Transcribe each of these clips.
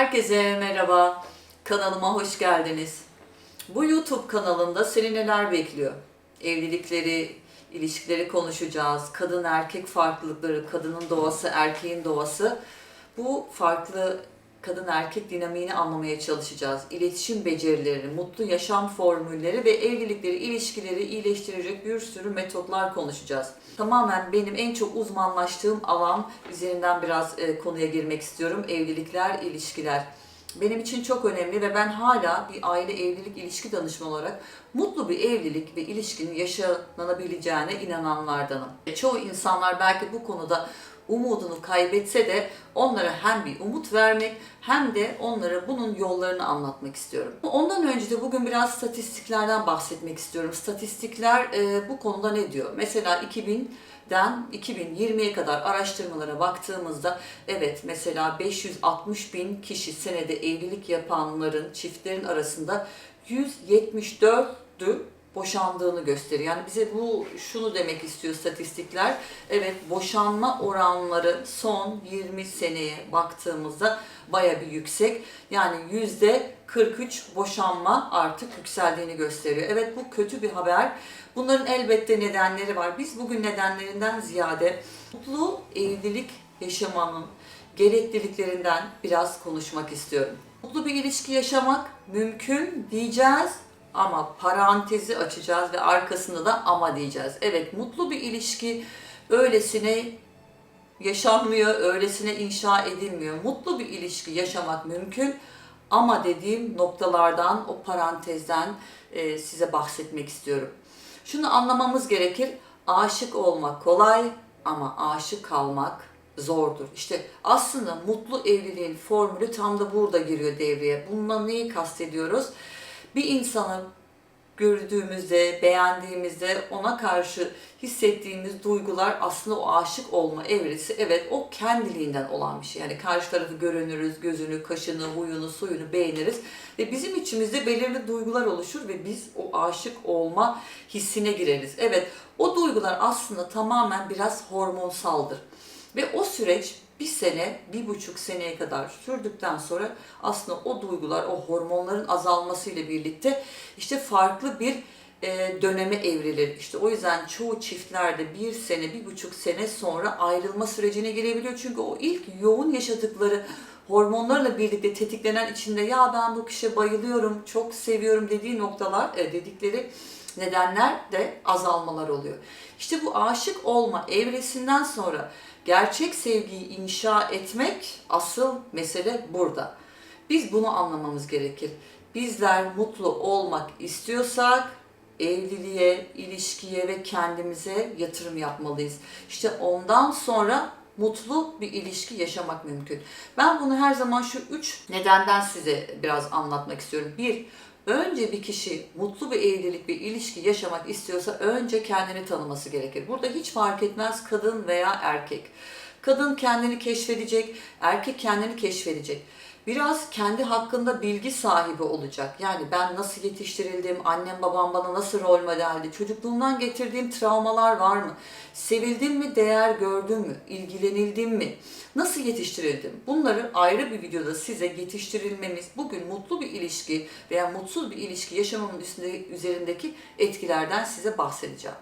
Herkese merhaba. Kanalıma hoş geldiniz. Bu YouTube kanalında seni neler bekliyor? Evlilikleri, ilişkileri konuşacağız. Kadın erkek farklılıkları, kadının doğası, erkeğin doğası. Bu farklı kadın erkek dinamiğini anlamaya çalışacağız. İletişim becerilerini, mutlu yaşam formülleri ve evlilikleri, ilişkileri iyileştirecek bir sürü metotlar konuşacağız. Tamamen benim en çok uzmanlaştığım alan üzerinden biraz e, konuya girmek istiyorum. Evlilikler, ilişkiler. Benim için çok önemli ve ben hala bir aile evlilik ilişki danışmanı olarak mutlu bir evlilik ve ilişkinin yaşanabileceğine inananlardanım. E, Çoğu insanlar belki bu konuda umudunu kaybetse de onlara hem bir umut vermek hem de onlara bunun yollarını anlatmak istiyorum. Ondan önce de bugün biraz statistiklerden bahsetmek istiyorum. Statistikler e, bu konuda ne diyor? Mesela 2000'den 2020'ye kadar araştırmalara baktığımızda evet mesela 560 bin kişi senede evlilik yapanların, çiftlerin arasında 174'ü boşandığını gösteriyor. Yani bize bu şunu demek istiyor statistikler. Evet boşanma oranları son 20 seneye baktığımızda baya bir yüksek. Yani yüzde 43 boşanma artık yükseldiğini gösteriyor. Evet bu kötü bir haber. Bunların elbette nedenleri var. Biz bugün nedenlerinden ziyade mutlu evlilik yaşamanın gerekliliklerinden biraz konuşmak istiyorum. Mutlu bir ilişki yaşamak mümkün diyeceğiz ama parantezi açacağız ve arkasında da ama diyeceğiz. Evet mutlu bir ilişki öylesine yaşanmıyor, öylesine inşa edilmiyor. Mutlu bir ilişki yaşamak mümkün ama dediğim noktalardan, o parantezden e, size bahsetmek istiyorum. Şunu anlamamız gerekir. Aşık olmak kolay ama aşık kalmak zordur. İşte aslında mutlu evliliğin formülü tam da burada giriyor devreye. Bununla neyi kastediyoruz? Bir insanı gördüğümüzde, beğendiğimizde ona karşı hissettiğimiz duygular aslında o aşık olma evresi. Evet o kendiliğinden olan bir şey. Yani karşı tarafı görünürüz, gözünü, kaşını, huyunu, suyunu beğeniriz. Ve bizim içimizde belirli duygular oluşur ve biz o aşık olma hissine gireriz. Evet o duygular aslında tamamen biraz hormonsaldır. Ve o süreç bir sene, bir buçuk seneye kadar sürdükten sonra aslında o duygular, o hormonların azalmasıyla birlikte işte farklı bir e, döneme evrilir. İşte o yüzden çoğu çiftlerde bir sene, bir buçuk sene sonra ayrılma sürecine girebiliyor. Çünkü o ilk yoğun yaşadıkları hormonlarla birlikte tetiklenen içinde ya ben bu kişiye bayılıyorum, çok seviyorum dediği noktalar, e, dedikleri nedenler de azalmalar oluyor. İşte bu aşık olma evresinden sonra gerçek sevgiyi inşa etmek asıl mesele burada. Biz bunu anlamamız gerekir. Bizler mutlu olmak istiyorsak evliliğe, ilişkiye ve kendimize yatırım yapmalıyız. İşte ondan sonra mutlu bir ilişki yaşamak mümkün. Ben bunu her zaman şu üç nedenden size biraz anlatmak istiyorum. Bir, önce bir kişi mutlu bir evlilik, bir ilişki yaşamak istiyorsa önce kendini tanıması gerekir. Burada hiç fark etmez kadın veya erkek. Kadın kendini keşfedecek, erkek kendini keşfedecek. Biraz kendi hakkında bilgi sahibi olacak. Yani ben nasıl yetiştirildim, annem babam bana nasıl rol modeldi, çocukluğumdan getirdiğim travmalar var mı? Sevildim mi, değer gördüm mü, ilgilenildim mi? Nasıl yetiştirildim? Bunları ayrı bir videoda size yetiştirilmemiz, bugün mutlu bir ilişki veya mutsuz bir ilişki yaşamamın üstünde, üzerindeki etkilerden size bahsedeceğim.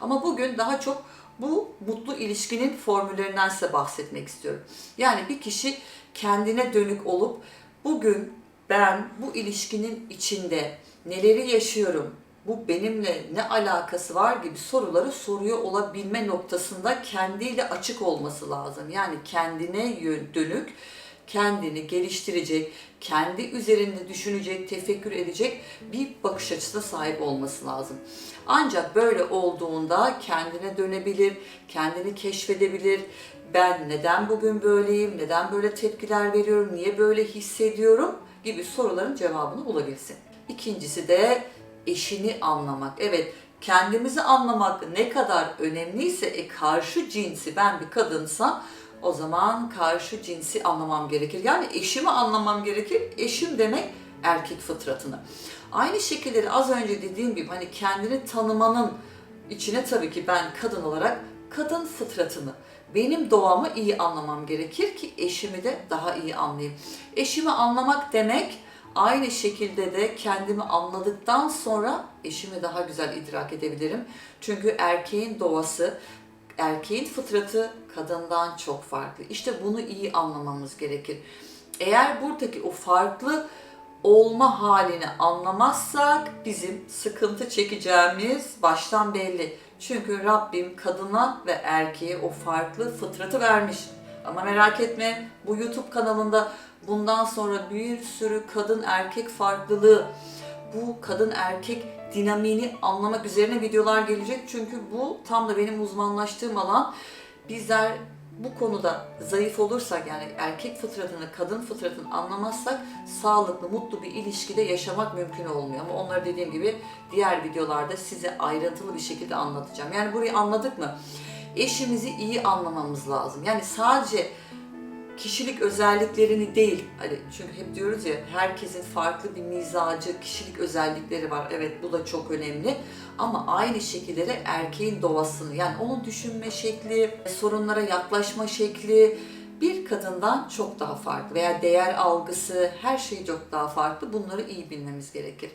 Ama bugün daha çok bu mutlu ilişkinin formüllerinden size bahsetmek istiyorum. Yani bir kişi kendine dönük olup bugün ben bu ilişkinin içinde neleri yaşıyorum, bu benimle ne alakası var gibi soruları soruyor olabilme noktasında kendiyle açık olması lazım. Yani kendine dönük, kendini geliştirecek, kendi üzerinde düşünecek, tefekkür edecek bir bakış açısına sahip olması lazım. Ancak böyle olduğunda kendine dönebilir, kendini keşfedebilir. Ben neden bugün böyleyim, neden böyle tepkiler veriyorum, niye böyle hissediyorum gibi soruların cevabını bulabilsin. İkincisi de eşini anlamak. Evet, kendimizi anlamak ne kadar önemliyse e, karşı cinsi ben bir kadınsam o zaman karşı cinsi anlamam gerekir. Yani eşimi anlamam gerekir. Eşim demek erkek fıtratını. Aynı şekilde az önce dediğim gibi hani kendini tanımanın içine tabii ki ben kadın olarak kadın fıtratını, benim doğamı iyi anlamam gerekir ki eşimi de daha iyi anlayayım. Eşimi anlamak demek aynı şekilde de kendimi anladıktan sonra eşimi daha güzel idrak edebilirim. Çünkü erkeğin doğası, erkeğin fıtratı kadından çok farklı. İşte bunu iyi anlamamız gerekir. Eğer buradaki o farklı olma halini anlamazsak bizim sıkıntı çekeceğimiz baştan belli. Çünkü Rabbim kadına ve erkeğe o farklı fıtratı vermiş. Ama merak etme bu YouTube kanalında bundan sonra bir sürü kadın erkek farklılığı, bu kadın erkek dinamiğini anlamak üzerine videolar gelecek. Çünkü bu tam da benim uzmanlaştığım alan. Bizler bu konuda zayıf olursak yani erkek fıtratını, kadın fıtratını anlamazsak sağlıklı, mutlu bir ilişkide yaşamak mümkün olmuyor. Ama onları dediğim gibi diğer videolarda size ayrıntılı bir şekilde anlatacağım. Yani burayı anladık mı? Eşimizi iyi anlamamız lazım. Yani sadece kişilik özelliklerini değil, hani çünkü hep diyoruz ya herkesin farklı bir mizacı, kişilik özellikleri var. Evet bu da çok önemli. Ama aynı şekilde de erkeğin doğasını yani onun düşünme şekli, sorunlara yaklaşma şekli bir kadından çok daha farklı veya değer algısı her şey çok daha farklı. Bunları iyi bilmemiz gerekir.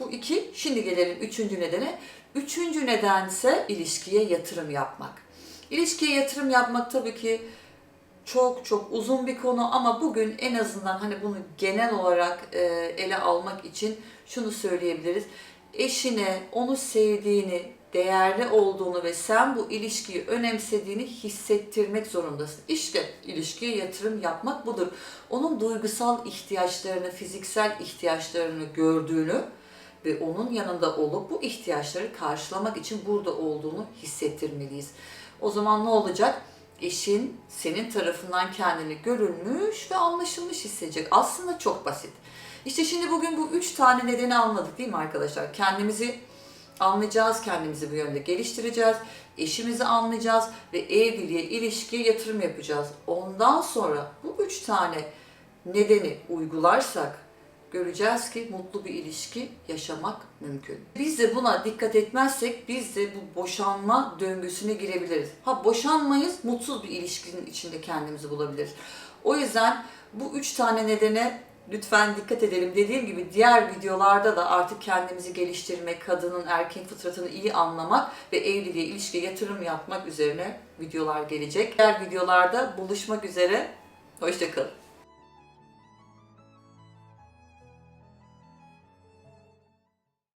Bu iki. Şimdi gelelim üçüncü nedene. Üçüncü nedense ilişkiye yatırım yapmak. İlişkiye yatırım yapmak tabii ki çok çok uzun bir konu ama bugün en azından hani bunu genel olarak e, ele almak için şunu söyleyebiliriz. Eşine onu sevdiğini, değerli olduğunu ve sen bu ilişkiyi önemsediğini hissettirmek zorundasın. İşte ilişkiye yatırım yapmak budur. Onun duygusal ihtiyaçlarını, fiziksel ihtiyaçlarını gördüğünü ve onun yanında olup bu ihtiyaçları karşılamak için burada olduğunu hissettirmeliyiz. O zaman ne olacak? Eşin senin tarafından kendini görülmüş ve anlaşılmış hissedecek. Aslında çok basit. İşte şimdi bugün bu üç tane nedeni anladık değil mi arkadaşlar? Kendimizi anlayacağız, kendimizi bu yönde geliştireceğiz, eşimizi anlayacağız ve evliliğe, ilişkiye yatırım yapacağız. Ondan sonra bu üç tane nedeni uygularsak göreceğiz ki mutlu bir ilişki yaşamak mümkün. Biz de buna dikkat etmezsek biz de bu boşanma döngüsüne girebiliriz. Ha boşanmayız, mutsuz bir ilişkinin içinde kendimizi bulabiliriz. O yüzden bu üç tane nedene lütfen dikkat edelim. Dediğim gibi diğer videolarda da artık kendimizi geliştirmek, kadının erkeğin fıtratını iyi anlamak ve evliliğe, ilişkiye yatırım yapmak üzerine videolar gelecek. Diğer videolarda buluşmak üzere. Hoşçakalın.